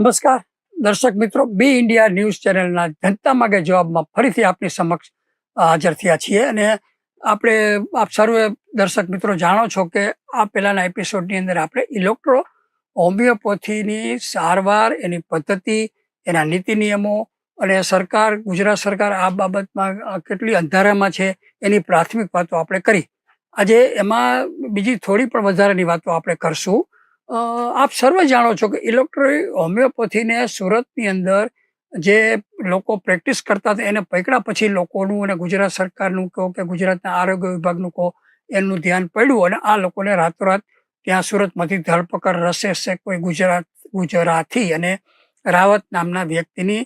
નમસ્કાર. દર્શક મિત્રો, બી ઇન્ડિયા ન્યૂઝ ચેનલના જનતા માગે જવાબમાં ફરીથી આપની સમક્ષ હાજર થયા છીએ અને આપણે આપ સર્વે દર્શક મિત્રો જાણો છો કે આ પહેલાંના એપિસોડની અંદર આપણે ઇલેક્ટ્રો હોમિયોપેથીની સારવાર, એની પદ્ધતિ, એના નીતિ નિયમો અને સરકાર, ગુજરાત સરકાર આ બાબતમાં કેટલી અંધારામાં છે એની પ્રાથમિક વાતો આપણે કરી. આજે એમાં બીજી થોડી પણ વધારાની વાતો આપણે કરશું. આપ સર્વ જાણો છો કે ઇલેક્ટ્રો હોમિયોપેથીને સુરતની અંદર જે લોકો પ્રેક્ટિસ કરતા હતા, એને પકડ્યા પછી લોકોનું અને ગુજરાત સરકારનું કહો કે ગુજરાતના આરોગ્ય વિભાગનું કહો એનું ધ્યાન પડ્યું અને આ લોકોને રાતોરાત ત્યાં સુરતમાંથી ધરપકડ, રસે છે કોઈ ગુજરાત, ગુજરાતી અને રાવત નામના વ્યક્તિની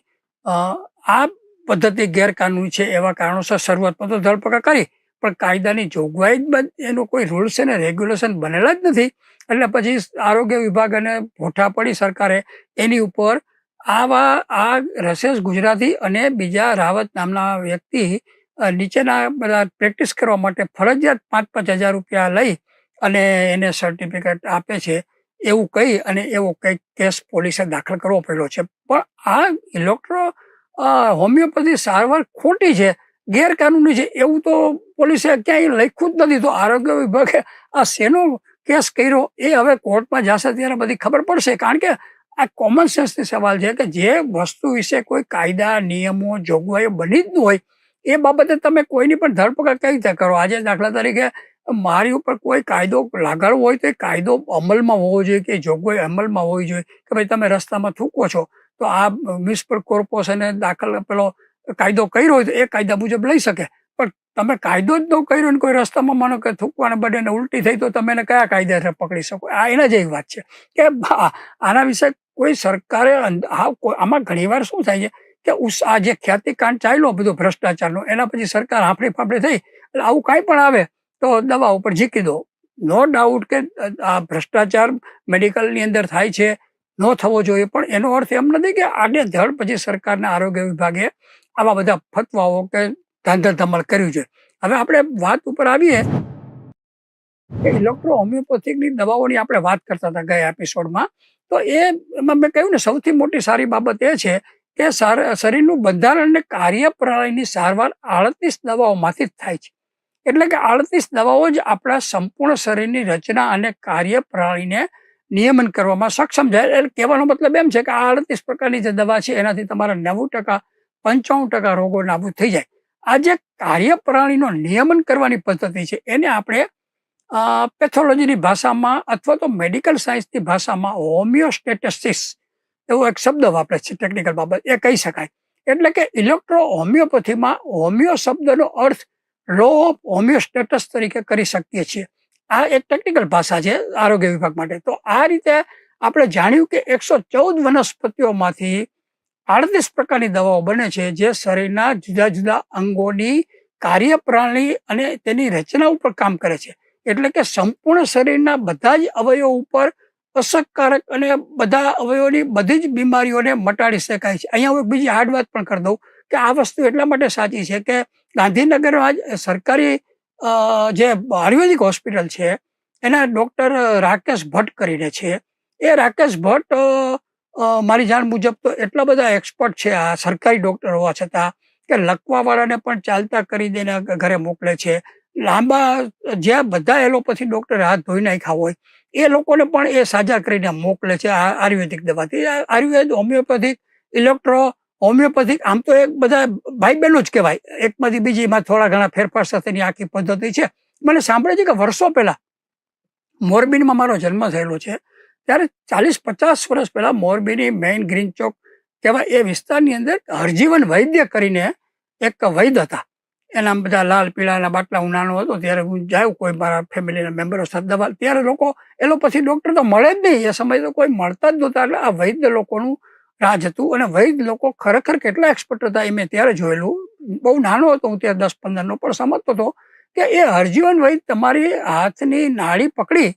આ પદ્ધતિ ગેરકાનૂની છે એવા કારણોસર શરૂઆતમાં તો ધરપકડ કરી. પણ કાયદાની જોગવાઈ જ એનો કોઈ રૂલ્સ અને રેગ્યુલેશન બનેલા જ નથી. એટલે પછી આરોગ્ય વિભાગ અને ભોઠા પડી સરકારે એની ઉપર આવા, આ રસેસ ગુજરાતી અને બીજા રાવત નામના વ્યક્તિ નીચેના બધા પ્રેક્ટિસ કરવા માટે ફરજિયાત પાંચ પાંચ હજાર રૂપિયા લઈ અને એને સર્ટિફિકેટ આપે છે એવું કહી અને એવો કંઈક કેસ પોલીસે દાખલ કરવો પડ્યો છે. પણ આ ઇલેક્ટ્રો હોમિયોપેથી સારવાર ખોટી છે. ગેરકાનૂની છે, એવું તો પોલીસે ક્યાંય લખ્યું જ નથી. તો આરોગ્ય વિભાગે આ શેનો કેસ કર્યો, એ હવે કોર્ટમાં જશે ત્યારે બધી ખબર પડશે. કારણ કે આ કોમન સેન્સની સવાલ છે કે જે વસ્તુ વિશે કોઈ કાયદા, નિયમો, જોગવાઈઓ બની જ ન હોય, એ બાબતે તમે કોઈની પણ ધરપકડ કઈ રીતે કરો? આજે દાખલા તરીકે મારી ઉપર કોઈ કાયદો લાગાડવો હોય તો એ કાયદો અમલમાં હોવો જોઈએ કે જોગવાઈ અમલમાં હોવી જોઈએ કે ભાઈ તમે રસ્તામાં થૂકો છો. તો આ મ્યુનિસિપલ કોર્પોરેશને દાખલ પેલો કાયદો કર્યો હોય તો એ કાયદા મુજબ લઈ શકે. પણ તમે કાયદો જ ન કર્યો ને કોઈ રસ્તામાં માનો કે થૂકવાને બદલે ઉલટી થઈ તો તમે એને કયા કાયદા પકડી શકો? આ એના જેવી વાત છે. કે આના વિશે કોઈ સરકારે આમાં ઘણીવાર શું થાય છે કે ઉસ, આ જે ખ્યાતિકાંડ ચાલ્યો બધો ભ્રષ્ટાચારનો, એના પછી સરકાર હાફડી ફાફડી થઈ, એટલે આવું કાંઈ પણ આવે તો દવા ઉપર જીકી દો. નો ડાઉટ કે આ ભ્રષ્ટાચાર મેડિકલની અંદર થાય છે, ન થવો જોઈએ, પણ એનો અર્થ એમ નથી કે આડે ધડ પછી સરકારના આરોગ્ય વિભાગે આવા બધા ફતવાઓ કે ધાંધર ધમાલ કર્યું છે. હવે આપણે વાત ઉપર આવીએ ઇલેક્ટ્રો હોમિયોપેથિકની દવાઓની આપણે વાત કરતા હતા ગયા એપિસોડમાં. તો એમાં મેં કહ્યું ને, સૌથી મોટી સારી બાબત એ છે કે શરીરનું બંધારણ અને કાર્યપ્રણાલીની સારવાર આડત્રીસ દવાઓમાંથી જ થાય છે. એટલે કે આડત્રીસ દવાઓ જ આપણા સંપૂર્ણ શરીરની રચના અને કાર્યપ્રણાલીને નિયમન કરવામાં સક્ષમ છે. એટલે કહેવાનો મતલબ એમ છે કે આ આડત્રીસ પ્રકારની જે દવા છે, એનાથી તમારા નેવું ટકા પંચાણું ટકા રોગો નાબૂદ થઈ જાય. આ જે કાર્યપ્રણાલીનો નિયમન કરવાની પદ્ધતિ છે, એને આપણે પેથોલોજીની ભાષામાં અથવા તો મેડિકલ સાયન્સની ભાષામાં હોમિયોસ્ટેટિસ્ટિક્સ એવો એક શબ્દ વાપરે છે, ટેકનિકલ બાબત, એ કહી શકાય. એટલે કે ઇલેક્ટ્રો હોમિયોપેથીમાં હોમિયો શબ્દનો અર્થ લો ઓફ હોમિયોસ્ટેટસ તરીકે કરી શકીએ છીએ. આ એક ટેકનિકલ ભાષા છે આરોગ્ય વિભાગ માટે. તો આ રીતે આપણે જાણ્યું કે એકસો ચૌદ વનસ્પતિઓમાંથી આડત્રીસ પ્રકારની દવાઓ બને છે જે શરીરના જુદા જુદા અંગોની કાર્યપ્રણાલી અને તેની રચના ઉપર કામ કરે છે. એટલે કે સંપૂર્ણ શરીરના બધા જ અવયવો ઉપર અસરકારક અને બધા અવયવોની બધી જ બીમારીઓને મટાડી શકાય છે. અહીંયા હું બીજી હાર્ડ વાત પણ કરી દઉં કે આ વસ્તુ એટલા માટે સાચી છે કે ગાંધીનગરમાં જ સરકારી જે આયુર્વેદિક હોસ્પિટલ છે એના ડૉક્ટર રાકેશ ભટ્ટ કરીને છે. એ રાકેશ ભટ્ટ મારી જાણ મુજબ તો એટલા બધા એક્સપર્ટ છે આ સરકારી ડૉક્ટર હોવા છતાં કે લકવાવાળાને પણ ચાલતા કરી દઈને ઘરે મોકલે છે. લાંબા, જ્યાં બધા એલોપેથી ડૉક્ટરે હાથ ધોઈ નાખ્યા હોય, એ લોકોને પણ એ સાજા કરીને મોકલે છે આ આયુર્વેદિક દવાથી આયુર્વેદ હોમિયોપેથિક, ઇલેક્ટ્રો હોમિયોપેથિક, આમ તો એક બધા ભાઈ બહેનો જ કહેવાય. એકમાંથી બીજીમાં થોડા ઘણા ફેરફાર સાથેની આખી પદ્ધતિ છે. મને સાંભળે છે કે વર્ષો પહેલાં મોરબીનમાં મારો જન્મ થયેલો છે. ત્યારે ચાલીસ પચાસ વર્ષ પહેલાં મોરબીની મેઇન ગ્રીન ચોક કહેવાય એ વિસ્તારની અંદર હરજીવન વૈદ્ય કરીને એક વૈદ્ય હતા. એના બધા લાલ, પીળાના બાટલા, હું નાનો હતો ત્યારે હું જાઉં, કોઈ મારા ફેમિલીના મેમ્બરો સાથે દવા ત્યારે લોકો, એ પછી ડૉક્ટર તો મળે જ નહીં. એ સમય તો કોઈ મળતા જ નહોતા. એટલે આ વૈદ્ય લોકોનું રાજ હતું અને વૈદ્ય લોકો ખરેખર કેટલા એક્સપર્ટ હતા એ મેં ત્યારે જોયેલું. બહુ નાનો હતો. હું ત્યારે દસ પંદરનો પણ સમજતો હતો કે એ હરજીવન વૈદ્ય તમારી હાથની નાળી પકડી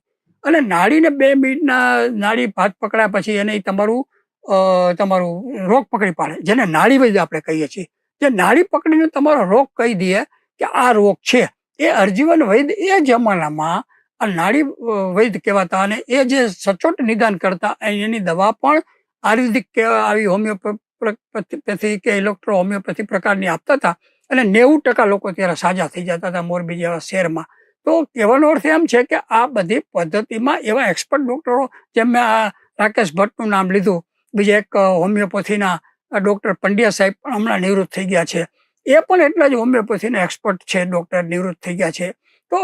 અને નાડીને બે મિનિટના નાડી ભાત પકડ્યા પછી એને તમારું તમારું રોગ પકડી પાડે જેને નાડી વૈદ્ય આપણે કહીએ છીએ. જે નાડી પકડીને તમારો રોગ કહી દે કે આ રોગ છે. એ હરજીવન વૈદ્ય એ જમાનામાં આ અ, વૈદ્ય કહેવાતા અને એ જે સચોટ નિદાન કરતા એની દવા પણ આયુર્વેદિક આવી હોમિયોપેથી કે ઇલેક્ટ્રો હોમિયોપેથી પ્રકારની આપતા હતા. અને નેવું ટકા લોકો ત્યારે સાજા થઈ જતા હતા મોરબી જેવા શહેરમાં. તો કહેવાનો અર્થ એમ છે કે આ બધી પદ્ધતિમાં એવા એક્સપર્ટ ડૉક્ટરો જેમ મેં આ રાકેશ ભટ્ટનું નામ લીધું, બીજા એક હોમિયોપેથીના ડૉક્ટર પંડ્યા સાહેબ પણ હમણાં નિવૃત્ત થઈ ગયા છે. એ પણ એટલા જ હોમિયોપેથીના એક્સપર્ટ છે ડૉક્ટર નિવૃત્ત થઈ ગયા છે. તો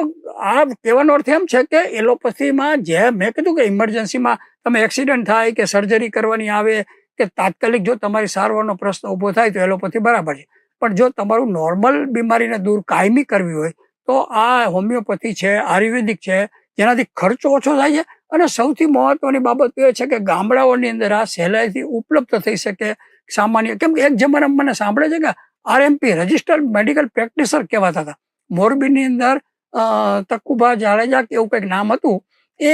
આ કહેવાનો અર્થ એમ છે કે એલોપેથીમાં જે મેં કીધું કે ઇમરજન્સીમાં તમે એક્સિડન્ટ થાય કે સર્જરી કરવાની આવે કે તાત્કાલિક જો તમારી સારવારનો પ્રશ્ન ઊભો થાય તો એલોપેથી બરાબર છે. પણ જો તમારું નોર્મલ બીમારીને દૂર કાયમી કરવી હોય તો આ હોમિયોપેથી છે, આયુર્વેદિક છે, જેનાથી ખર્ચો ઓછો થાય છે અને સૌથી મહત્વની બાબત એ છે કે ગામડાઓની અંદર આ સહેલાઈથી ઉપલબ્ધ થઈ શકે સામાન્ય, કેમ કે એક જમાનામાં મને સાંભળે છે કે આરએમપી, રજિસ્ટર્ડ મેડિકલ પ્રેક્ટિસર કહેવાતા હતા. મોરબીની અંદર તકુભા જાડેજા કે એવું કંઈક નામ હતું, એ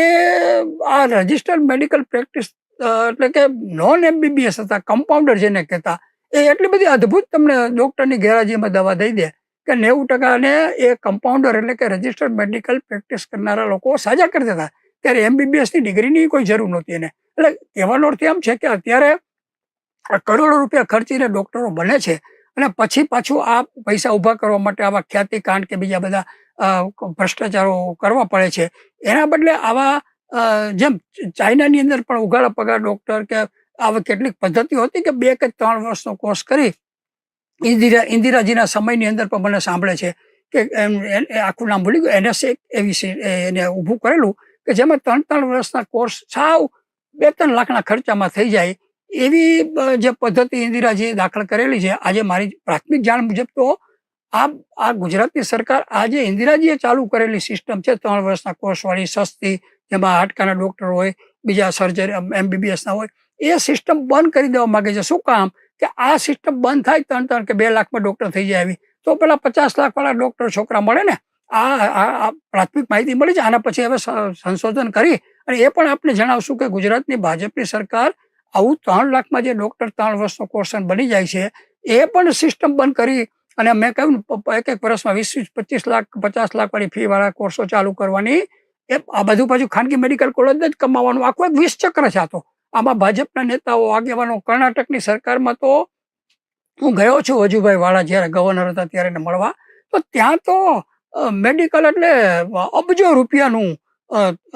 આ રજિસ્ટર્ડ મેડિકલ પ્રેક્ટિસ એટલે કે નોન એમબીબીએસ હતા, કમ્પાઉન્ડર જેને કહેતા, એ એટલી બધી અદ્ભુત તમને ડૉક્ટરની ગેરહાજીમાં દવા દઈ દે કે નેવું ટકાને એ કમ્પાઉન્ડર એટલે કે રજિસ્ટર્ડ મેડિકલ પ્રેક્ટિસ કરનારા લોકો સાજા કરતા હતા ત્યારે એમબીબીએસની ડિગ્રીની કોઈ જરૂર નહોતી એને. એટલે કહેવાનો અર્થ એમ છે કે અત્યારે કરોડો રૂપિયા ખર્ચીને ડૉક્ટરો બને છે અને પછી પાછું આ પૈસા ઊભા કરવા માટે આવા ખ્યાતિકાંડ કે બીજા બધા ભ્રષ્ટાચારો કરવા પડે છે. એના બદલે આવા જેમ ચાઇનાની અંદર પણ ઉઘાડા પગાર ડૉક્ટર કે આવા કેટલીક પદ્ધતિઓ હતી કે બે કે ત્રણ વર્ષનો કોર્સ કરી ઇન્દિરા, ઇન્દિરાજીના સમયની અંદર પણ મને સાંભળે છે કે એમ આખું નામ ભૂલી ગયું, એનએસએ એવી એને ઊભું કરેલું કે જેમાં ત્રણ ત્રણ વર્ષના કોર્સ સાવ બે, ત્રણ લાખના ખર્ચામાં થઈ જાય એવી જે પદ્ધતિ ઇન્દિરાજીએ દાખલ કરેલી છે. આજે મારી પ્રાથમિક જાણ મુજબ તો આ આ ગુજરાતની સરકાર આજે ઇન્દિરાજીએ ચાલુ કરેલી સિસ્ટમ છે ત્રણ વર્ષના કોર્સવાળી સસ્તી, જેમાં હાડકાના ડૉક્ટર હોય, બીજા સર્જરી એમબીબીએસના હોય, એ સિસ્ટમ બંધ કરી દેવા માગે છે. શું કામ? કે આ સિસ્ટમ બંધ થાય ત્રણ ત્રણ કે બે લાખમાં ડોક્ટર થઈ જાય આવી તો પેલા પચાસ લાખવાળા ડૉક્ટર છોકરા મળે ને, આ પ્રાથમિક માહિતી મળી છે આના પછી હવે સંશોધન કરી અને એ પણ આપણે જણાવશું કે ગુજરાતની ભાજપની સરકાર આવું ત્રણ લાખમાં જે ડૉક્ટર ત્રણ વર્ષનો કોર્સ બની જાય છે, એ પણ સિસ્ટમ બંધ કરી અને મેં કહ્યું એક એક વર્ષમાં વીસ વીસ, પચીસ લાખ, પચાસ લાખવાળી ફીવાળા કોર્સો ચાલુ કરવાની. એ આ બધું પાછું ખાનગી મેડિકલ કોલેજ જ કમાવાનું, આખું એક વીસ ચક્ર છે આ તો. આમાં ભાજપના નેતાઓ આગેવાનો કર્ણાટકની સરકારમાં તો હું ગયો છું વજુભાઈ વાળા જ્યારે ગવર્નર હતા ત્યારે એને મળવા. તો ત્યાં તો મેડિકલ એટલે અબજો રૂપિયાનું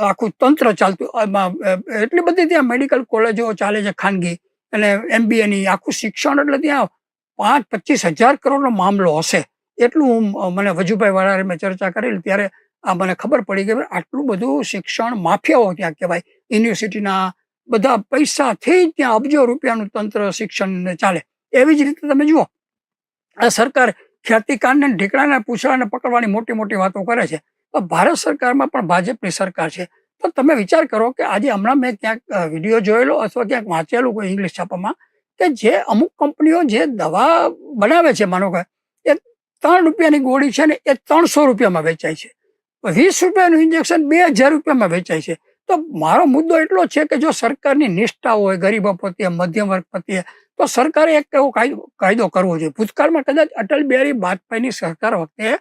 આખું તંત્ર ચાલતું એમાં એટલી બધી ત્યાં મેડિકલ કોલેજો ચાલે છે ખાનગી. અને એમબીએની આખું શિક્ષણ એટલે ત્યાં પાંચ પચીસ હજાર કરોડનો મામલો હશે. એટલું હું મને વજુભાઈ વાળાએ મેં ચર્ચા કરેલી ત્યારે આ મને ખબર પડી કે આટલું બધું શિક્ષણ માફિયાઓ ત્યાં કહેવાય. યુનિવર્સિટીના બધા પૈસાથી ત્યાં અબજો રૂપિયાનું તંત્ર શિક્ષણ ચાલે. એવી જ રીતે તમે જુઓ, આ સરકાર ખ્યાતિકાંડને ઢીકડાને પૂછડાને પકડવાની મોટી મોટી વાતો કરે છે. તો ભારત સરકારમાં પણ ભાજપની સરકાર છે. તો તમે વિચાર કરો કે આજે હમણાં મેં ક્યાંક વીડિયો જોયેલો અથવા ક્યાંક વાંચેલું કોઈ ઇંગ્લિશ છાપામાં કે જે અમુક કંપનીઓ જે દવા બનાવે છે, માનો કે એ ત્રણ રૂપિયાની ગોળી છે ને એ ત્રણસો રૂપિયામાં વેચાય છે. વીસ રૂપિયાનું ઇન્જેક્શન બે હજાર રૂપિયામાં વેચાય છે. તો મારો મુદ્દો એટલો છે કે જો સરકારની નિષ્ઠા હોય, ગરીબો પ્રત્યે, મધ્યમ વર્ગ પ્રત્યે, તો સરકારે એક એવો કાયદો કાયદો કરવો જોઈએ. ભૂતકાળમાં કદાચ અટલ બિહારી વાજપેયીની સરકાર વખતે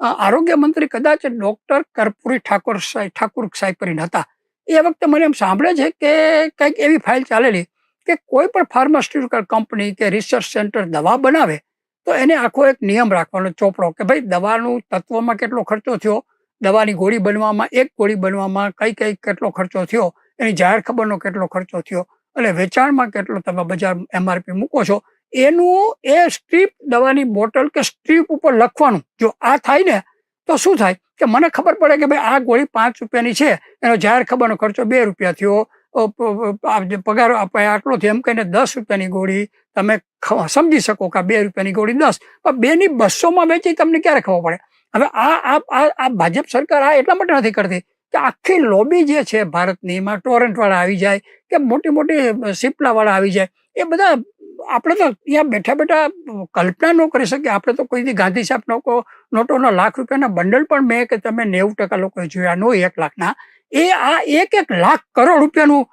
આરોગ્ય મંત્રી કદાચ ડોક્ટર કર્પૂરી ઠાકોર સાહેબ, ઠાકુર સાહેબરીન હતા. એ વખતે મને એમ સાંભળે છે કે કંઈક એવી ફાઇલ ચાલેલી કે કોઈ પણ ફાર્માસ્યુટિકલ કંપની કે રિસર્ચ સેન્ટર દવા બનાવે, તો એને આખો એક નિયમ રાખવાનો, ચોપડો કે ભાઈ દવાનું તત્વમાં કેટલો ખર્ચો થયો દવાની ગોળી બનવામાં, એક ગોળી બનવામાં કઈ કઈ કેટલો ખર્ચો થયો, એની જાહેર ખબરનો કેટલો ખર્ચો થયો, અને વેચાણમાં કેટલો તમે બજાર એમઆરપી મૂકો છો, એનું એ સ્ટ્રીપ દવાની બોટલ કે સ્ટ્રીપ ઉપર લખવાનું. જો આ થાય ને, તો શું થાય? કે મને ખબર પડે કે ભાઈ આ ગોળી પાંચ રૂપિયાની છે, એનો જાહેર ખબરનો ખર્ચો બે રૂપિયા થયો પગાર આટલો થયો, એમ કહીને દસ રૂપિયાની ગોળી તમે સમજી શકો કે બે રૂપિયાની ગોળી દસ, પણ બેની બસોમાં વેચી તમને ક્યારે ખબર પડે? હવે આ આ ભાજપ સરકાર આ એટલા માટે નથી કરતી કે આખી લોબી જે છે ભારતની, એમાં ટોરેન્ટવાળા આવી જાય, કે મોટી મોટી સિપલાવાળા આવી જાય, એ બધા આપણે તો ત્યાં બેઠા બેઠા કલ્પના ન કરી શકીએ. આપણે તો કોઈથી ગાંધી સાહેબ લોકો નોટોના લાખ રૂપિયાના બંડલ પણ મેં કે તમે નેવું ટકા લોકોએ જોયા નો એક લાખના, એ આ એક એક લાખ કરોડ રૂપિયાનું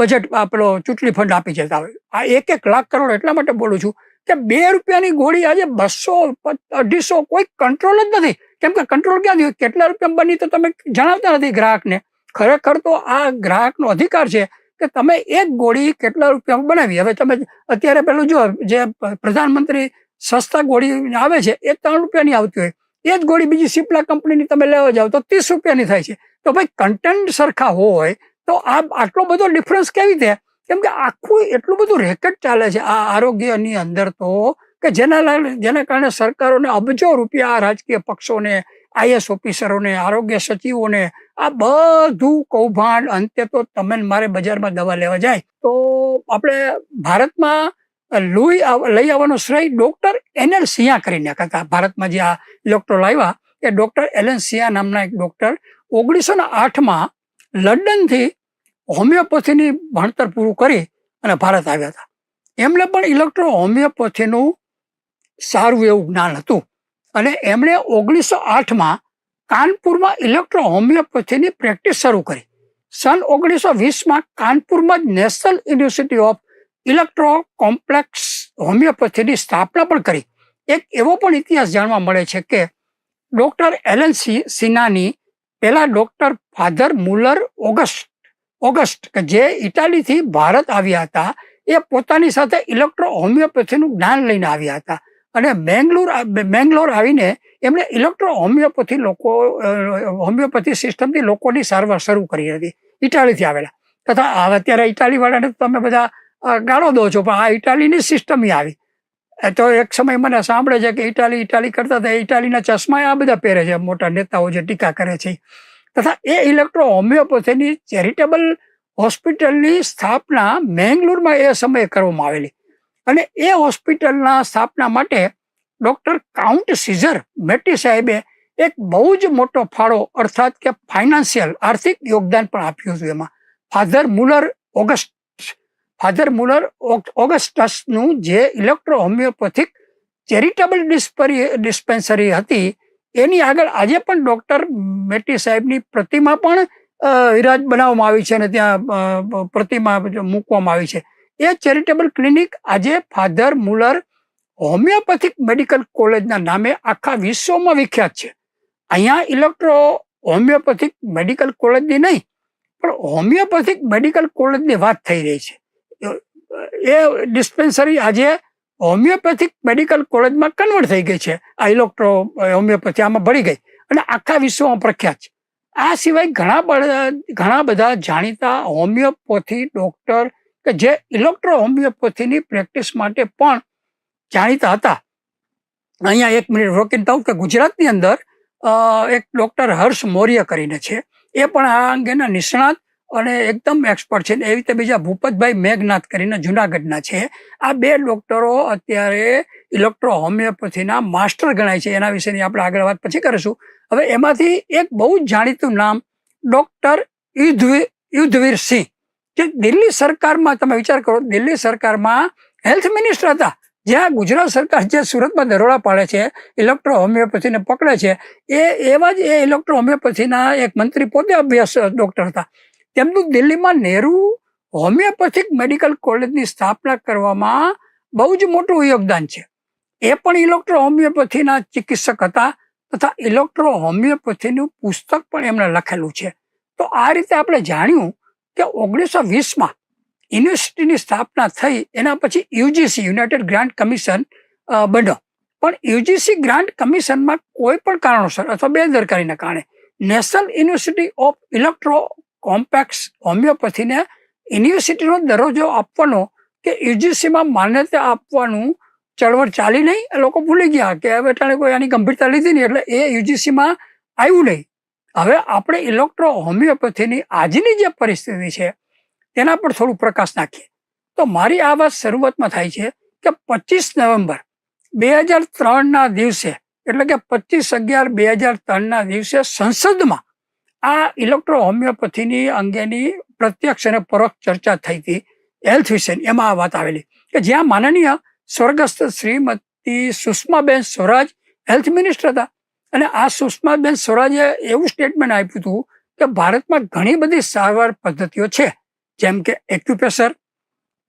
બજેટ પેલો ચૂંટણી ફંડ આપી જતા હોય. આ એક એક લાખ કરોડ એટલા માટે બોલું છું કે બે રૂપિયાની ગોળી આજે બસો અઢીસો કોઈ કંટ્રોલ જ નથી. કેમ કે કંટ્રોલ ક્યાં થયું? કેટલા રૂપિયા બની તો તમે જણાવતા નથી ગ્રાહકને. ખરેખર તો આ ગ્રાહકનો અધિકાર છે કે તમે એક ગોળી કેટલા રૂપિયામાં બનાવી. હવે તમે અત્યારે પેલું જો જે પ્રધાનમંત્રી સસ્તા ગોળી આવે છે, એ ત્રણ રૂપિયાની આવતી હોય. એ જ ગોળી બીજી સિપ્લા કંપનીની તમે લેવા જાઓ તો ત્રીસ રૂપિયાની થાય છે. તો ભાઈ કન્ટેન્ટ સરખા હોય તો આ આટલો બધો ડિફરન્સ કેવી રીતે? કેમ કે આખું એટલું બધું રેકેટ ચાલે છે આ આરોગ્યની અંદર તો, કે જેના જેના કારણે સરકારોને અબજો રૂપિયા રાજકીય પક્ષોને આઈએસ ઓફિસરોને, આરોગ્ય સચિવોને, આ બધું કૌભાંડ અંતે તો તમે મારે બજારમાં દવા લેવા જાય. તો આપણે ભારતમાં લોહી લઈ આવવાનો શ્રેય ડૉક્ટર એનએલ સિંહા કરીને કાકા ભારતમાં જે આ ઇલેક્ટ્રો લાવ્યા એ ડૉક્ટર એલએન સિંહા નામના એક ડૉક્ટર ઓગણીસો ને આઠમાં લંડનથી હોમિયોપેથીની ભણતર પૂરું કરી અને ભારત આવ્યા હતા. એમણે પણ ઇલેક્ટ્રો હોમિયોપેથીનું સારું એવું જ્ઞાન હતું. અને એમણે ઓગણીસો આઠમાં કાનપુરમાં ઇલેક્ટ્રો હોમિયોપેથીની પ્રેક્ટિસ શરૂ કરી. સન ઓગણીસો વીસમાં કાનપુરમાં જ national university of electro complex હોમિયોપેથીની સ્થાપના પણ કરી. એક એવો પણ ઇતિહાસ જાણવા મળે છે કે ડૉક્ટર એલન સી- સિન્હાની પહેલાં doctor father Muller August August, કે જે ઇટાલીથી ભારત આવ્યા હતા, એ પોતાની સાથે ઇલેક્ટ્રો હોમિયોપેથીનું જ્ઞાન લઈને આવ્યા હતા. અને બેંગ્લોર બેંગ્લોર આવીને એમણે ઇલેક્ટ્રો હોમિયોપેથી લોકો હોમિયોપેથી સિસ્ટમથી લોકોની સારવાર શરૂ કરી હતી. ઇટાલીથી આવેલા. તથા અત્યારે ઇટાલીવાળાને તમે બધા ગાળો દો છો, પણ આ ઇટાલીની સિસ્ટમ આવી. તો એક સમય મને સાંભળે છે કે ઇટાલી ઇટાલી કરતા હતા ઇટાલીના ચશ્મા આ બધા પહેરે છે, મોટા નેતાઓ જે ટીકા કરે છે. તથા એ ઇલેક્ટ્રો હોમિયોપેથીની ચેરિટેબલ હોસ્પિટલની સ્થાપના મેંગલુરમાં એ સમયે કરવામાં આવેલી. અને એ હોસ્પિટલના સ્થાપના માટે ડૉક્ટર કાઉન્ટ સિઝર મેટી સાહેબે એક બહુ જ મોટો ફાળો, અર્થાત કે ફાઇનાન્શિયલ, આર્થિક યોગદાન પણ આપ્યું હતું એમાં. Father Muller August, Father Muller ઓગસ્ટસનું જે ઇલેક્ટ્રો હોમિયોપેથિક ચેરિટેબલ ડિસ્પરી, ડિસ્પેન્સરી હતી એની આગળ આજે પણ ડોક્ટર મેટી સાહેબની પ્રતિમા પણ વિરાજ બનાવવામાં આવી છે અને ત્યાં પ્રતિમા મૂકવામાં આવી છે. એ ચેરિટેબલ ક્લિનિક આજે ફાધર મુલર હોમિયોપેથિક મેડિકલ કોલેજના નામે આખા વિશ્વમાં વિખ્યાત છે. અહીંયા ઇલેક્ટ્રો હોમિયોપેથિક મેડિકલ કોલેજની નહીં, પણ હોમિયોપેથિક મેડિકલ કોલેજની વાત થઈ રહી છે. એ ડિસ્પેન્સરી આજે હોમિયોપેથિક મેડિકલ કોલેજમાં કન્વર્ટ થઈ ગઈ છે. આ ઇલેક્ટ્રો હોમિયોપેથી આમાં ભળી ગઈ. અને આખા વિશ્વમાં પ્રખ્યાત છે. આ સિવાય ઘણા બધા ઘણા બધા જાણીતા હોમિયોપેથી ડૉક્ટર કે જે ઇલેક્ટ્રો હોમિયોપેથીની પ્રેક્ટિસ માટે પણ જાણીતા હતા. અહીંયા એક મિનિટ રોકીને કહું કે ગુજરાતની અંદર એક ડોક્ટર હર્ષ મૌર્ય કરીને છે. એ પણ આ અંગેના નિષ્ણાત અને એકદમ એક્સપર્ટ છે ને એવી રીતે બીજા ભૂપતભાઈ મેઘનાથ કરીને જુનાગઢના છે. આ બે ડોક્ટરો અત્યારે ઇલેક્ટ્રો હોમિયોપેથીના માસ્ટર ગણાય છે. એના વિશેની આપણે આગળ વાત પછી કરીશું. હવે એમાંથી એક બહુ જ જાણીતું નામ ડોક્ટર યુદ્ધવીર યુદ્ધવીર સિંહ. જે દિલ્હી સરકારમાં, તમે વિચાર કરો, દિલ્હી સરકારમાં હેલ્થ મિનિસ્ટર હતા. જ્યાં ગુજરાત સરકાર જે સુરતમાં દરોડા પાડે છે ઇલેક્ટ્રો હોમિયોપેથીને પકડે છે, એ એવા જ એ ઇલેક્ટ્રો હોમિયોપેથીના એક મંત્રી, પોતે અભ્યાસ ડૉક્ટર હતા. તેમનું દિલ્હીમાં નહેરુ હોમિયોપેથિક મેડિકલ કોલેજની સ્થાપના કરવામાં બહુ જ મોટું યોગદાન છે. એ પણ ઇલેક્ટ્રો હોમિયોપેથીના ચિકિત્સક હતા તથા ઇલેક્ટ્રો હોમિયોપેથીનું પુસ્તક પણ એમણે લખેલું છે. તો આ રીતે આપણે જાણ્યું કે ઓગણીસો વીસમાં યુનિવર્સિટીની સ્થાપના થઈ, એના પછી યુજીસી, યુનાઇટેડ ગ્રાન્ટ કમિશન બન્યો. પણ યુજીસી ગ્રાન્ટ કમિશનમાં કોઈ પણ કારણોસર અથવા બેદરકારીના કારણે national university of electro complex હોમિયોપેથીને યુનિવર્સિટીનો દરજ્જો આપવાનો કે યુજીસીમાં માન્યતા આપવાનું ચળવળ ચાલી નહીં, એ લોકો ભૂલી ગયા કે હવે ટાણે કોઈ આની ગંભીરતા લીધી નહીં, એટલે એ યુજીસીમાં આવ્યું નહીં. હવે આપણે ઇલેક્ટ્રો હોમિયોપેથીની આજની જે પરિસ્થિતિ છે, તેના પર થોડું પ્રકાશ નાખીએ. તો મારી આ વાત શરૂઆતમાં થાય છે કે પચીસ નવેમ્બર બે હજાર ત્રણના દિવસે, એટલે કે પચીસ અગિયાર બે હજાર ત્રણના દિવસે સંસદમાં આ ઇલેક્ટ્રો હોમિયોપેથીની અંગેની પ્રત્યક્ષ અને પરોક્ષ ચર્ચા થઈ હતી હેલ્થ વિશે એમાં આ વાત આવેલી કે જ્યાં માનનીય સ્વર્ગસ્થ શ્રીમતી સુષ્માબેન સ્વરાજ હેલ્થ મિનિસ્ટર હતા. અને આ સુષ્માબેન સ્વરાજે એવું સ્ટેટમેન્ટ આપ્યું હતું કે ભારતમાં ઘણી બધી સારવાર પદ્ધતિઓ છે, જેમ કે એક્યુપ્રેશર,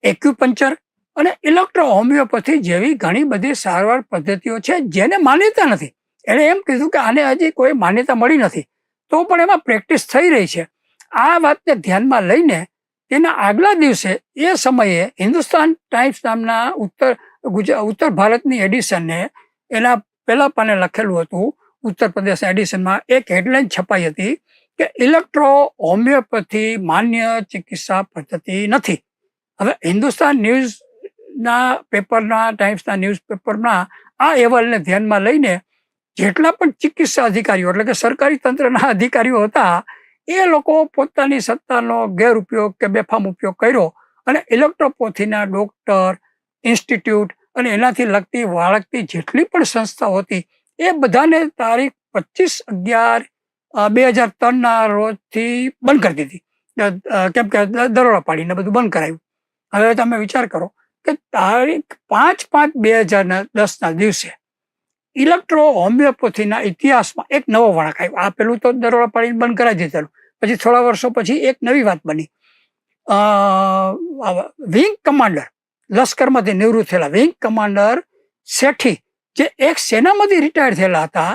એક્યુપંચર અને ઇલેક્ટ્રો હોમિયોપેથી જેવી ઘણી બધી સારવાર પદ્ધતિઓ છે, જેને માન્યતા નથી. એણે એમ કીધું કે આને હજી કોઈ માન્યતા મળી નથી. તો પણ એમાં પ્રેક્ટિસ થઈ રહી છે. આ વાતને ધ્યાનમાં લઈને તેના આગલા દિવસે એ સમયે હિન્દુસ્તાન ટાઈમ્સ નામના ઉત્તર ગુજરાત ઉત્તર ભારતની એડિશનને એના પહેલા પાને લખેલું હતું. ઉત્તર પ્રદેશ એડિશનમાં એક હેડલાઇન છપાઈ હતી કે ઇલેક્ટ્રો હોમિયોપેથી માન્ય ચિકિત્સા પદ્ધતિ નથી. હવે હિન્દુસ્તાન ન્યૂઝના પેપરના, ટાઈમ્સના ન્યૂઝ પેપરના આ અહેવાલને ધ્યાનમાં લઈને જેટલા પણ ચિકિત્સા અધિકારીઓ, એટલે કે સરકારી તંત્રના અધિકારીઓ હતા, એ લોકો પોતાની સત્તાનો ગેરઉપયોગ કે બેફામ ઉપયોગ કર્યો અને ઇલેક્ટ્રોપોથીના ડોક્ટર, ઇન્સ્ટિટ્યૂટ અને એનાથી લગતી વાળગતી જેટલી પણ સંસ્થાઓ હતી, એ બધાને તારીખ પચીસ અગિયાર બે હજાર ત્રણના રોજથી બંધ કરી દીધી. કેમ કે દરોડા પાડીને બધું બંધ કરાયું. હવે તમે વિચાર કરો કે તારીખ પાંચ પાંચ બે હજાર દસના દિવસે ઇલેક્ટ્રો હોમિયોપેથીના ઇતિહાસમાં એક નવો વળાંક આવ્યો. આ પેલું તો દરોડા પાડીને બંધ કરાવી દીધેલું. પછી થોડા વર્ષો પછી એક નવી વાત બની. વિંગ કમાન્ડર લશ્કરમાંથી નિવૃત્ત થયેલા વિંગ કમાન્ડર શેઠી, જે એક સેનામાંથી રિટાયર થયેલા હતા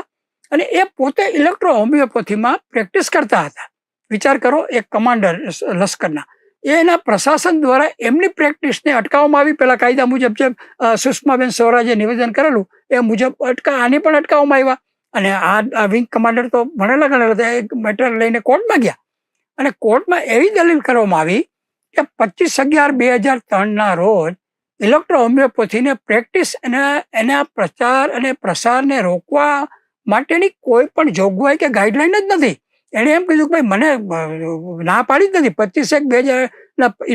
અને એ પોતે ઇલેક્ટ્રો હોમિયોપેથીમાં પ્રેક્ટિસ કરતા હતા. વિચાર કરો, એક કમાન્ડર લશ્કરના. એના પ્રશાસન દ્વારા એમની પ્રેક્ટિસને અટકાવવામાં આવી. પહેલાં કાયદા મુજબ જે સુષ્માબેન સ્વરાજે નિવેદન કરેલું, એ મુજબ અટકા, આને પણ અટકાવવામાં આવ્યા. અને આ વિંગ કમાન્ડર તો ભણેલા ગણેલા હતા એક મેટર લઈને કોર્ટમાં ગયા. અને કોર્ટમાં એવી દલીલ કરવામાં આવી કે પચીસ અગિયાર બે હજાર ત્રણના રોજ ઇલેક્ટ્રો હોમિયોપેથીને પ્રેક્ટિસ અને એના પ્રચાર અને પ્રસારને રોકવા માટેની કોઈ પણ જોગવાઈ કે ગાઈડલાઈન જ નથી. એણે એમ કીધું કે ભાઈ, મને ના પાડી જ નથી. પચીસ એક બે હજાર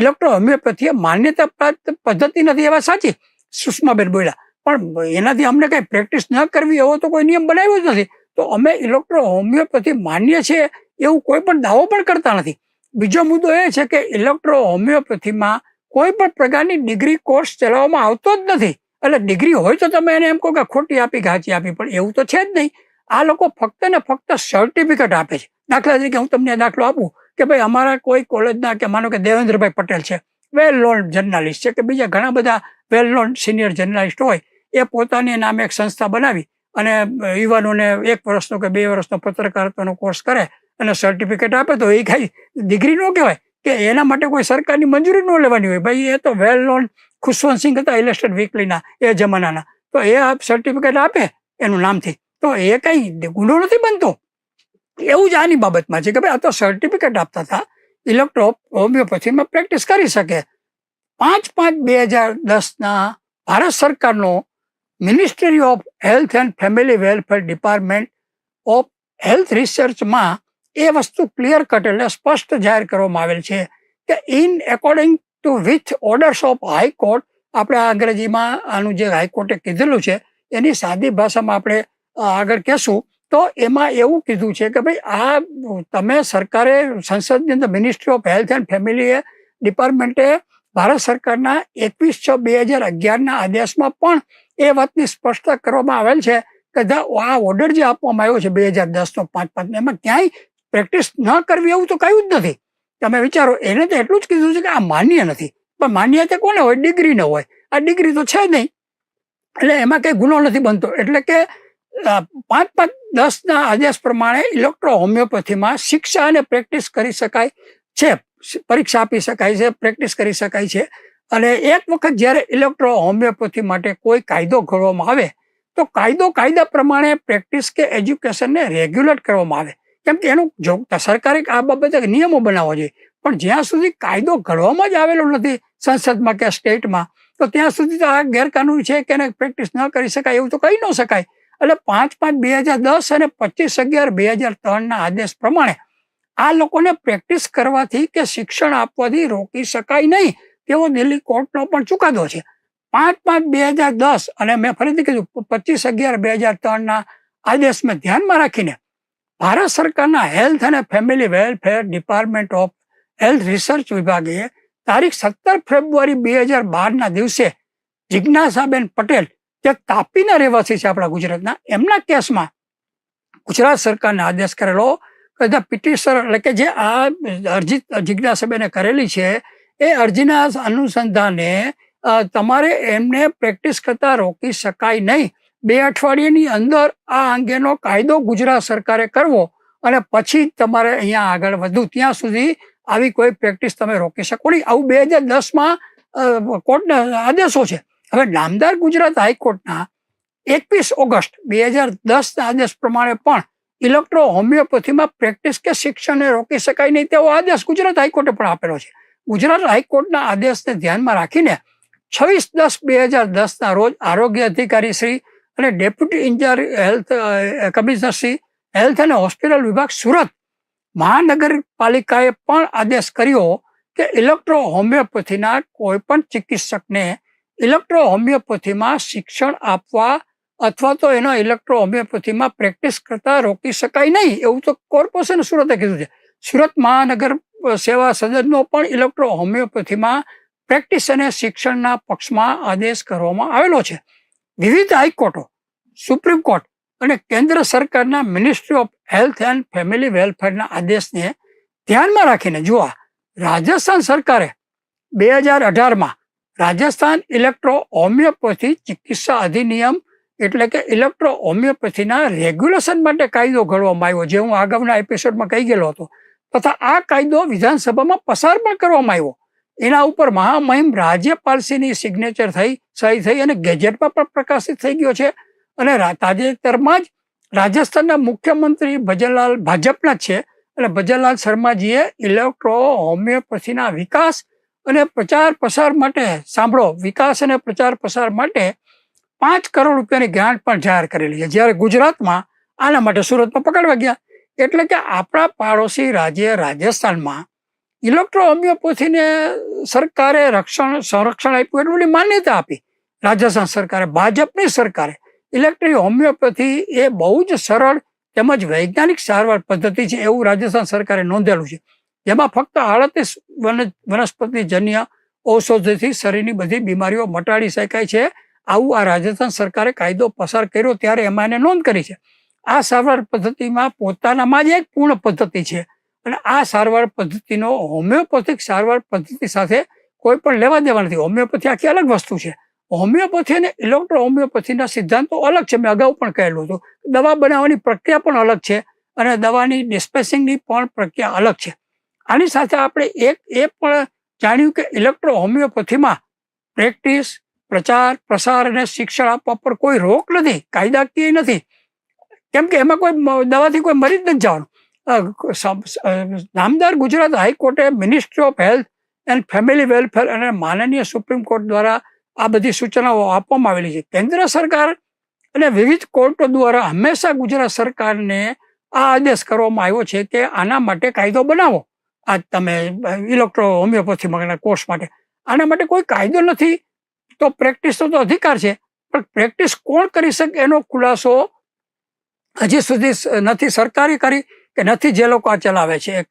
ઇલેક્ટ્રો હોમિયોપેથી માન્યતા પ્રાપ્ત પદ્ધતિ નથી એવા સાચી. સુષ્માબેન બોલ્યા, પણ એનાથી અમને કંઈ પ્રેક્ટિસ ન કરવી એવો તો કોઈ નિયમ બનાવ્યો જ નથી. તો અમે ઇલેક્ટ્રો હોમિયોપેથી માન્ય છે એવું કોઈ પણ દાવો પણ કરતા નથી. બીજો મુદ્દો એ છે કે ઇલેક્ટ્રો હોમિયોપેથીમાં કોઈ પણ પ્રકારની ડિગ્રી કોર્સ ચલાવવામાં આવતો જ નથી. એટલે ડિગ્રી હોય તો તમે એને એમ કહો કે ખોટી આપી, ઘાચી આપી, પણ એવું તો છે જ નહીં. આ લોકો ફક્ત ને ફક્ત સર્ટિફિકેટ આપે છે. દાખલા તરીકે હું તમને દાખલો આપું કે ભાઈ અમારા કોઈ કોલેજના કે માનો કે દેવેન્દ્રભાઈ પટેલ છે વેલ નોન જર્નાલિસ્ટ છે કે બીજા ઘણા બધા વેલ નોન સિનિયર જર્નાલિસ્ટ હોય, એ પોતાની નામે એક સંસ્થા બનાવી અને યુવાનોને એક વર્ષનો કે બે વર્ષનો પત્રકારત્વનો કોર્સ કરે અને સર્ટિફિકેટ આપે તો એ કાંઈ ડિગ્રી ન કહેવાય કે એના માટે કોઈ સરકારની મંજૂરી ન લેવાની હોય. ભાઈ, એ તો વેલ નોન ખુશવંતસિંહ હતા ઇલેસ્ટેડ વીકલીના એ જમાનાના. તો એ સર્ટિફિકેટ આપે, એનું નામથી તો એ કઈ ગુનો નથી બનતો. એવું જ આની બાબતમાં છે કે ભાઈ આ તો સર્ટિફિકેટ આપતા હતા. ઇલેક્ટ્રો હોમિયોપેથીમાં પ્રેક્ટિસ કરી શકે. પાંચ પાંચ બે હજાર દસના ભારત સરકારનો ministry of health and family welfare department of health રિસર્ચમાં એ વસ્તુ ક્લિયર કટ એટલે સ્પષ્ટ જાહેર કરવામાં આવેલ છે કે in according to with orders of high court આપણે અંગ્રેજીમાં આનું જે હાઈકોર્ટે કીધેલું છે, એની સાદી ભાષામાં આપણે આગળ કહેશું. તો એમાં એવું કીધું છે કે ભાઈ, આ તમે સરકારે, સંસદની અંદર ministry of health and family ડિપાર્ટમેન્ટે Bharat સરકારના એકવીસ છ બે હજાર અગિયારના આદેશમાં પણ એ વાતની સ્પષ્ટતા કરવામાં આવેલ છે કે આ ઓર્ડર જે આપવામાં આવ્યો છે બે હજાર દસનો પાંચ પાંચ એમાં ક્યાંય પ્રેક્ટિસ ન કરવી એવું તો કહ્યું જ નથી. તમે વિચારો, એને તો એટલું જ કીધું છે કે આ માન્ય નથી. પણ માન્યતા કોને હોય? ડિગ્રી ન હોય. આ ડિગ્રી તો છે નહીં. એટલે એમાં કંઈ ગુનો નથી બનતો. એટલે કે પાંચ પાંચ, દસના આદેશ પ્રમાણે ઇલેક્ટ્રો હોમિયોપેથીમાં શિક્ષા અને પ્રેક્ટિસ કરી શકાય છે. પરીક્ષા આપી શકાય છે પ્રેક્ટિસ કરી શકાય છે. અને એક વખત જ્યારે ઇલેક્ટ્રો હોમિયોપેથી માટે કોઈ કાયદો ઘડવામાં આવે, તો કાયદો કાયદા પ્રમાણે પ્રેક્ટિસ કે એજ્યુકેશનને રેગ્યુલેટ કરવામાં આવે. કેમ કે એનું જો સરકારે આ બાબતે નિયમો બનાવવા જોઈએ. પણ જ્યાં સુધી કાયદો ઘડવામાં જ આવેલો નથી સંસદમાં કે સ્ટેટમાં, તો ત્યાં સુધી તો આ ગેરકાનૂની છે કે એને પ્રેક્ટિસ ન કરી શકાય એવું તો કહી ન શકાય. એટલે પાંચ પાંચ બે હજાર દસ અને પચીસ અગિયાર બે હજાર ત્રણના આદેશ પ્રમાણે આ લોકોને પ્રેક્ટિસ કરવાથી કે શિક્ષણ આપવાથી રોકી શકાય નહીં તેવો દિલ્હી કોર્ટનો પણ ચુકાદો છે. પાંચ પાંચ બે હજાર દસ અને મેં ફરીથી કીધું પચીસ અગિયાર બે હજાર ત્રણના આદેશને ધ્યાનમાં રાખીને ભારત સરકારના હેલ્થ અને family welfare department of health research વિભાગે તારીખ સત્તર ફેબ્રુઆરી બે હજાર બારના દિવસે જિજ્ઞાસાબેન પટેલ જે તાપીના રહેવાસી છે આપણા ગુજરાતના, એમના કેસમાં ગુજરાત સરકારને આદેશ કરેલો કે પિટિશનર એટલે કે જે આ અરજી જિજ્ઞાસાબેને કરેલી છે, એ અરજીના અનુસંધાને તમારે એમને પ્રેક્ટિસ કરતા રોકી શકાય નહીં. બે અઠવાડિયાની અંદર આ અંગેનો કાયદો ગુજરાત સરકારે કરવો અને પછી તમારે અહીંયા આગળ વધુ ત્યાં સુધી આવી કોઈ પ્રેક્ટિસ તમે રોકી શકો નહીં. આવું બે હજાર દસમાં કોર્ટના આદેશો છે. હવે નામદાર ગુજરાત હાઈકોર્ટના એકવીસ ઓગસ્ટ બે હજાર દસના આદેશ પ્રમાણે પણ ઇલેક્ટ્રો હોમિયોપેથીમાં પ્રેક્ટિસ કે શિક્ષણને રોકી શકાય નહીં તેવો આદેશ ગુજરાત હાઈકોર્ટે પણ આપેલો છે. ગુજરાત હાઈકોર્ટના આદેશને ધ્યાનમાં રાખીને છવ્વીસ દસ બે હજાર દસના રોજ આરોગ્ય અધિકારી શ્રી અને deputy in-charge health commissioner Shri health અને હોસ્પિટલ વિભાગ સુરત મહાનગરપાલિકાએ પણ આદેશ કર્યો કે ઇલેક્ટ્રો હોમિયોપેથીના કોઈ પણ ચિકિત્સકને ઇલેક્ટ્રો હોમિયોપેથીમાં શિક્ષણ આપવા અથવા તો એનો ઇલેક્ટ્રો હોમિયોપેથીમાં પ્રેક્ટિસ કરતા રોકી શકાય નહીં. એવું તો કોર્પોરેશન સુરતે કીધું છે. સુરત મહાનગર સેવા સદનનો પણ ઇલેક્ટ્રો હોમિયોપેથીમાં પ્રેક્ટિસ અને શિક્ષણના પક્ષમાં આદેશ કરવામાં આવેલો છે. વિવિધ હાઈકોર્ટો, સુપ્રીમ કોર્ટ અને કેન્દ્ર સરકારના ministry of health and family વેલફેરના આદેશને ધ્યાનમાં રાખીને જુઓ રાજસ્થાન સરકારે બે હજાર અઢારમાં રાજસ્થાન ઇલેક્ટ્રો હોમિયોપેથી ચિકિત્સા અધિનિયમ એટલે કે ઇલેક્ટ્રો હોમિયોપેથીના રેગ્યુલેશન માટે કાયદો ઘડવામાં આવ્યો, જે હું અગાઉના એપિસોડમાં કહી ગયેલો હતો. તથા આ કાયદો વિધાનસભામાં પસાર પણ કરવામાં આવ્યો. એના ઉપર મહામહિમ રાજ્યપાલશ્રીની સિગ્નેચર થઈ, સહી થઈ અને ગેજેટમાં પણ પ્રકાશિત થઈ ગયો છે. અને તાજેતરમાં જ રાજસ્થાનના મુખ્યમંત્રી ભજનલાલ ભાજપના છે. અને ભજનલાલ શર્માજીએ ઇલેક્ટ્રો હોમિયોપેથીના વિકાસ અને પ્રચાર પ્રસાર માટે, સાંભળો, વિકાસ અને પ્રચાર પ્રસાર માટે પાંચ કરોડ રૂપિયાની ગ્રાન્ટ પણ જાહેર કરેલી છે. જ્યારે ગુજરાતમાં આના માટે સુરતમાં પકડવા ગયા. એટલે કે આપણા પાડોશી રાજ્ય રાજસ્થાનમાં ઇલેક્ટ્રો હોમિયોપેથીને સરકારે રક્ષણ, સંરક્ષણ આપ્યું એટલી બધી માન્યતા આપી. રાજસ્થાન સરકારે, ભાજપની સરકારે ઇલેક્ટ્રિક હોમિયોપેથી એ બહુ જ સરળ તેમજ વૈજ્ઞાનિક સારવાર પદ્ધતિ છે એવું રાજસ્થાન સરકારે નોંધેલું છે. જેમાં ફક્ત આડત્રીસ વનસ્પતિજન્ય ઔષધિથી શરીરની બધી બીમારીઓ મટાડી શકાય છે. આવું આ રાજસ્થાન સરકારે કાયદો પસાર કર્યો ત્યારે એમાં એને નોંધ કરી છે. આ સારવાર પદ્ધતિમાં પોતાનામાં જ એક પૂર્ણ પદ્ધતિ છે. અને આ સારવાર પદ્ધતિનો હોમિયોપેથિક સારવાર પદ્ધતિ સાથે કોઈ પણ લેવા દેવા નથી. હોમિયોપેથી આખી અલગ વસ્તુ છે. હોમિયોપેથી અને ઇલેક્ટ્રો હોમિયોપેથીના સિદ્ધાંતો અલગ છે. મેં અગાઉ પણ કહેલું હતું. દવા બનાવવાની પ્રક્રિયા પણ અલગ છે અને દવાની ડિસ્પેસિંગની પણ પ્રક્રિયા અલગ છે. આની સાથે આપણે એક, એ પણ જાણ્યું કે ઇલેક્ટ્રો હોમિયોપેથીમાં પ્રેક્ટિસ, પ્રચાર, પ્રસાર અને શિક્ષણ આપવા પર કોઈ રોક નથી, કાયદાકીય નથી. કેમ કે એમાં કોઈ દવાથી કોઈ મરી જ નથી જવાનું. નામદાર ગુજરાત હાઈકોર્ટે ministry of health and family welfare અને માનનીય સુપ્રીમ કોર્ટ દ્વારા આ બધી સૂચનાઓ આપવામાં આવેલી છે. કેન્દ્ર સરકાર અને વિવિધ કોર્ટો દ્વારા હંમેશા ગુજરાત સરકારને આ આદેશ કરવામાં આવ્યો છે કે આના માટે કાયદો બનાવો. આ તમે ઇલેક્ટ્રો હોમિયોપેથી કોર્સ માટે. આના માટે કોઈ કાયદો નથી. તો પ્રેક્ટિસનો તો અધિકાર છે. પણ પ્રેક્ટિસ કોણ કરી શકે એનો ખુલાસો હજી સુધી નથી સરકારે કરી કે નથી જે લોકો આ ચલાવે છે, એ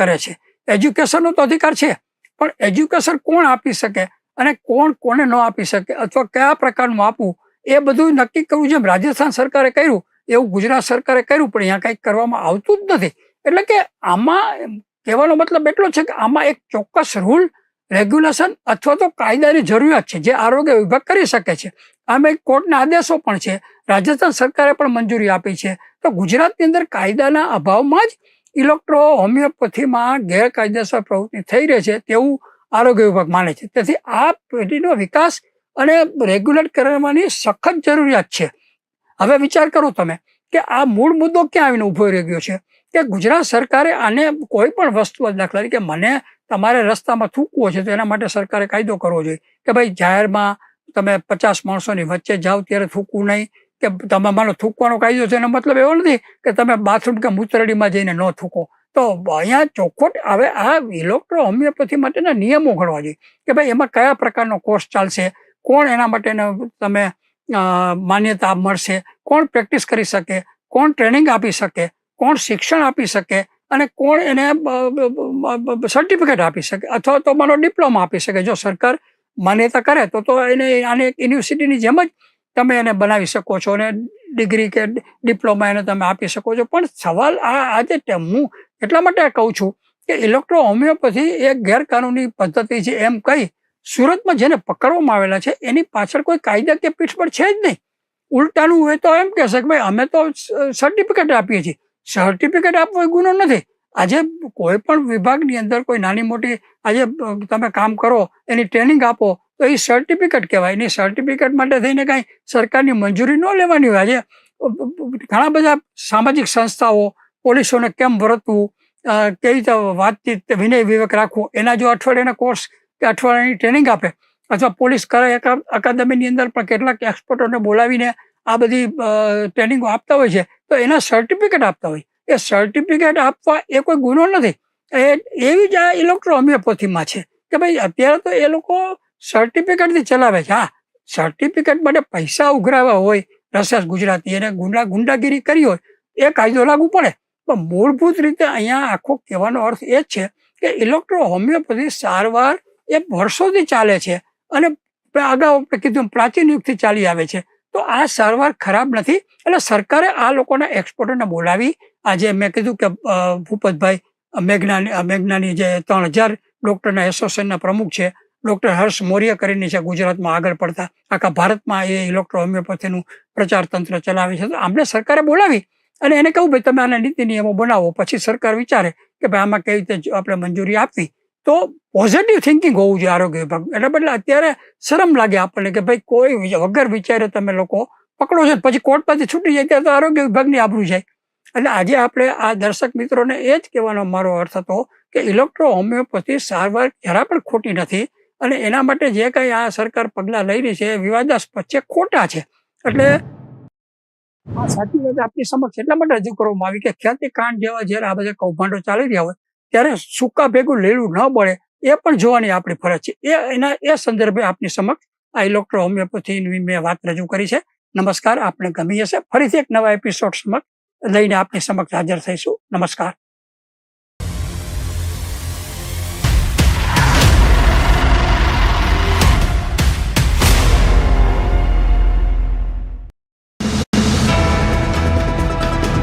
કરે છે. એજ્યુકેશનનો તો અધિકાર છે. પણ એજ્યુકેશન કોણ આપી શકે અને કોણ કોને ન આપી શકે અથવા કયા પ્રકારનું આપવું, એ બધું નક્કી કરવું જેમ રાજસ્થાન સરકારે કર્યું, એવું ગુજરાત સરકારે કર્યું, પણ અહીંયા કંઈક કરવામાં આવતું જ નથી. એટલે કે આમાં કહેવાનો મતલબ એટલો છે કે આમાં એક ચોક્કસ રૂલ રેગ્યુલેશન અથવા તો કાયદાની જરૂરિયાત છે જે આરોગ્ય વિભાગ કરી શકે છે. આમાં એક કોર્ટના આદેશો પણ છે. રાજસ્થાન સરકારે પણ મંજૂરી આપી છે. તો ગુજરાતની અંદર કાયદાના અભાવમાં જ ઇલેક્ટ્રો હોમિયોપેથીમાં ગેરકાયદેસર પ્રવૃત્તિ થઈ રહી છે તેવું આરોગ્ય વિભાગ માને છે. તેથી આ પેઢીનો વિકાસ અને રેગ્યુલેટ કરવાની સખત જરૂરિયાત છે. હવે વિચાર કરો તમે કે આ મૂળ મુદ્દો ક્યાં આવીને ઊભો રહી ગયો છે? કે ગુજરાત સરકારે આને કોઈ પણ વસ્તુ દાખલા તરીકે મને તમારે રસ્તામાં થૂકવો છે તો એના માટે સરકારે કાયદો કરવો જોઈએ. કે ભાઈ જાહેરમાં તમે પચાસ માણસોની વચ્ચે જાઓ ત્યારે થૂકવું નહીં. કે તમે માનો થૂકવાનો કાયદો છે એનો મતલબ એવો નથી કે તમે બાથરૂમ કે મૂતરડીમાં જઈને ન થૂકો. તો અહીંયા ચોખ્ખોટ હવે આ ઇલેક્ટ્રો હોમિયોપેથી માટેના નિયમો ઘડવા જોઈએ. કે ભાઈ એમાં કયા પ્રકારનો કોર્સ ચાલશે? કોણ એના માટેનો તમે માન્યતા મળશે? કોણ પ્રેક્ટિસ કરી શકે? કોણ ટ્રેનિંગ આપી શકે? કોણ શિક્ષણ આપી શકે અને કોણ એને સર્ટિફિકેટ આપી શકે અથવા તો મારો ડિપ્લોમા આપી શકે. જો સરકાર માન્યતા કરે તો તો એને આને યુનિવર્સિટીની જેમ જ તમે એને બનાવી શકો છો અને ડિગ્રી કે ડિપ્લોમા એને તમે આપી શકો છો. પણ સવાલ આ આજે હું એટલા માટે કહું છું કે ઇલેક્ટ્રો હોમિયોપેથી એ ગેરકાનૂની પદ્ધતિ છે એમ કહી સુરતમાં જેને પકડવામાં આવેલા છે એની પાછળ કોઈ કાયદા કે પીઠ પર છે જ નહીં. ઉલટાનું હોય તો એમ કહેશે કે ભાઈ અમે તો સર્ટિફિકેટ આપીએ છીએ. સર્ટિફિકેટ આપવો એ ગુનો નથી. આજે કોઈ પણ વિભાગની અંદર કોઈ નાની મોટી આજે તમે કામ કરો, એની ટ્રેનિંગ આપો, તો એ સર્ટિફિકેટ કહેવાય. એની સર્ટિફિકેટ માટે થઈને કાંઈ સરકારની મંજૂરી ન લેવાની હોય. આજે ઘણા બધા સામાજિક સંસ્થાઓ પોલીસોને કેમ વર્તવું કેવી રીતે વાતચીત, વિનય વિવેક રાખવું, એના જો અઠવાડિયાના કોર્સ કે અઠવાડિયાની ટ્રેનિંગ આપે, અથવા પોલીસ અકાદમીની અંદર પણ કેટલાક એક્સપર્ટોને બોલાવીને આ બધી ટ્રેનિંગો આપતા હોય છે. તો એના સર્ટિફિકેટ આપતા હોય. એ સર્ટિફિકેટ આપવા એ કોઈ ગુનો નથી. એ એવી જ આ ઇલેક્ટ્રો હોમિયોપેથીમાં છે કે ભાઈ અત્યારે તો એ લોકો સર્ટિફિકેટથી ચલાવે છે. હા સર્ટિફિકેટ માટે પૈસા ઉઘરાવ્યા હોય, રસેસ ગુજરાતી એને ગુંડા ગુંડાગીરી કરી હોય, એ કાયદો લાગુ પડે. પણ મૂળભૂત રીતે અહીંયા આખો કહેવાનો અર્થ એ જ છે કે ઇલેક્ટ્રો હોમિયોપેથી સારવાર એ વર્ષોથી ચાલે છે અને અગાઉ આપણે કીધું પ્રાચીન યુગથી ચાલી આવે છે. તો આ સારવાર ખરાબ નથી. એટલે સરકારે આ લોકોના એક્સપર્ટોને બોલાવી. આજે મેં કીધું કે ભૂપતભાઈ મેઘનાની મેઘનાની જે ત્રણ હજાર ડૉક્ટરના એસોસિએશનના પ્રમુખ છે, ડૉક્ટર હર્ષ મૌર્ય કરીને છે ગુજરાતમાં આગળ પડતા. આખા ભારતમાં એ ઇલેક્ટ્રો હોમિયોપેથીનું પ્રચાર તંત્ર ચલાવે છે. તો આમને સરકારે બોલાવી અને એને કહું ભાઈ, તમે આના નીતિ નિયમો બનાવો. પછી સરકાર વિચારે કે, ભાઈ, આમાં કેવી રીતે આપણે મંજૂરી આપવી? તો પોઝિટિવ થિંકિંગ હોવું જોઈએ આરોગ્ય વિભાગ. એટલે બદલે અત્યારે શરમ લાગે આપણને કે ભાઈ કોઈ વગર વિચારે તમે લોકો પકડો છો, પછી કોર્ટમાંથી છૂટી જાય ત્યારે તો આરોગ્ય વિભાગની આબરૂ જાય. એટલે આજે આપણે આ દર્શક મિત્રોને એ જ કહેવાનો મારો અર્થ હતો કે ઇલેક્ટ્રો હોમિયોપેથી સારવાર જરા પણ ખોટી નથી અને એના માટે જે કંઈ આ સરકાર પગલાં લઈ રહી છે એ વિવાદાસ્પદ છે, ખોટા છે. એટલે આ સાચી વાત આપની સમક્ષ એટલા માટે રજૂ કરવામાં આવી કે ખ્યાતિ કાંડ જેવા જ્યારે આ બધા કૌભાંડો ચાલી રહ્યા હોય ત્યારે સૂકા ભેગું લીલું ન બળે એ પણ જોવાની આપણી ફરજ છે. એ એના એ સંદર્ભે આપની સમક્ષ આ ઇલેક્ટ્રો હોમિયોપેથીની મેં વાત રજૂ કરી છે. નમસ્કાર આપણે ગમી હશે. ફરીથી એક નવા એપિસોડ સમક્ષ લઈને આપની સમક્ષ હાજર થઈશું. નમસ્કાર.